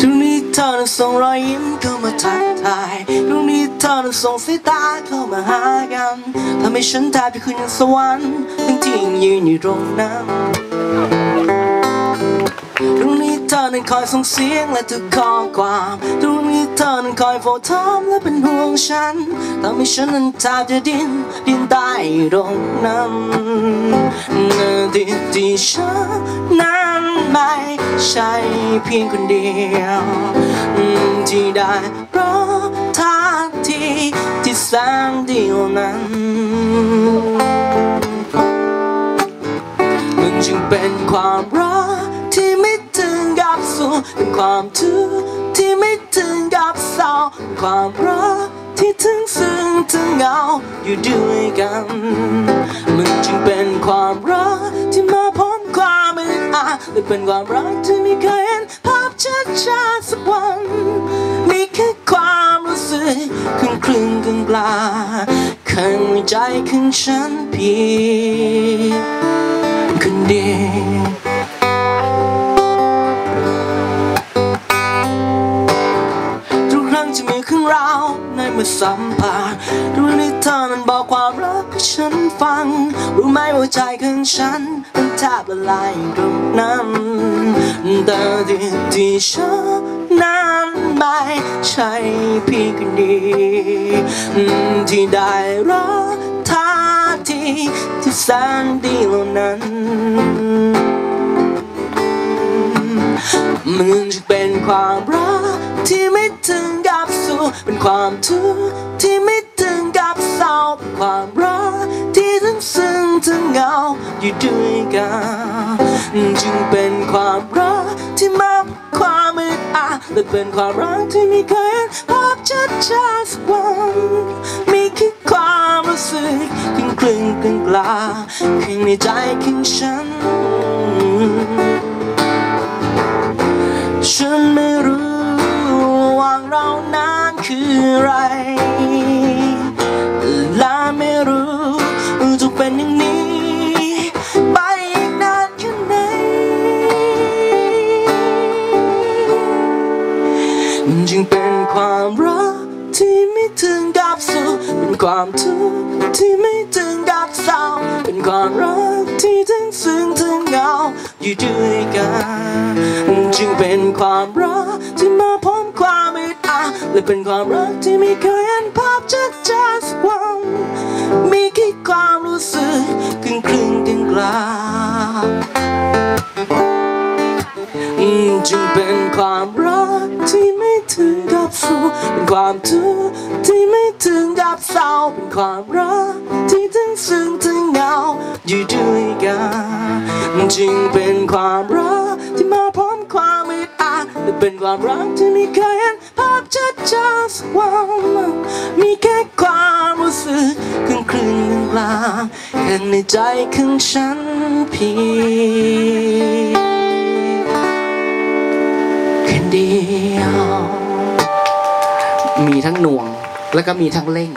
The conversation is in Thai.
ตรงนี้เธอนั้นส่งรอยยิ้มเข้ามาทักทายตรงนี้เธอนั้นส่งสายตาเข้ามาหากันทำให้ฉันแทบจะขึ้นสวรรค์ทั้งที่ยังยืนอยู่ตรงนั้น คอยส่งเสียงและทุกข้อความตรงนี้เธอนั้นคอยโฟทอมและเป็นห่วงฉันทำให้ฉันนั้นแทบจะดิ้นดิ้นตายตรงนั้นนาทีที่ฉันนั้นไม่ใช่เพียงคนเดียวที่ได้เพรอท่าทีที่แสนเดียวนั้นมันจึงเป็นความรักที่ไม่ ถึงกับสุขเป็นความทุกข์ที่ไม่ถึงกับเศร้าเป็นความรักที่ถึงซึ้งถึงเหงาอยู่ด้วยกัน มันจึงเป็นความรักที่มาพร้อมความไม่อาจและเป็นความรักที่ไม่เคยเห็นภาพชัดชาสักวันมีแค่ความรู้สึกครึ่งครึ่งกลางกลางข้างในใจของฉันเพียงคนเดียว ทุกครั้งที่มือของเราในมือสัมผัสรู้นิทานมันบอกความรักให้ฉันฟัง รู้ไหมว่าใจของฉันมันแทบละลายตรงนั้นแต่ที่ที่ฉันนั้นไม่ใช่เพียงคนเดียวที่ได้รักท่าทีที่แสนดีเหล่านั้นมันจะเป็นความรัก เป็นความทุกข์ที่ไม่ถึงกับเศร้าเป็นความรักที่ทั้งซึ้งทั้งเหงาอยู่ด้วยกันจึงเป็นความรักที่มาความอึดอัดและเป็นความรักที่ไม่เคยเห็นภาพชัดชาสักวันมีแค่ความรู้สึกคลึงคลึงกลางกลางข้างในใจของฉันฉันไม่ จึงเป็นความรักที่ไม่ถึงกับสุขเป็นความทุกข์ที่ไม่ถึงกับเศร้าเป็นความรักที่ถึงซึ้งถึงเหงาอยู่ด้วยกันจึงเป็นความรักที่มาพร้อมความอึดอัดและเป็นความรักที่ไม่เคยเห็นภาพชัดชัดสักวันมีแค่ความ ถึงกับสุขเป็นความทุกข์ที่ไม่ถึงกับเศร้าเป็นความรักที่ถึงซึ้งถึงเหงาอยู่ด้วยกันจึงเป็นความรักที่มาพร้อมความอึดอัดและเป็นความรักที่ไม่เคยเห็นภาพชัดชาสักวันมีแค่ความรู้สึกครึ่งครึ่งกลางแค่ในใจของฉันเพียงคนเดียว มีทั้งหน่วง แล้วก็มีทั้งเร่ง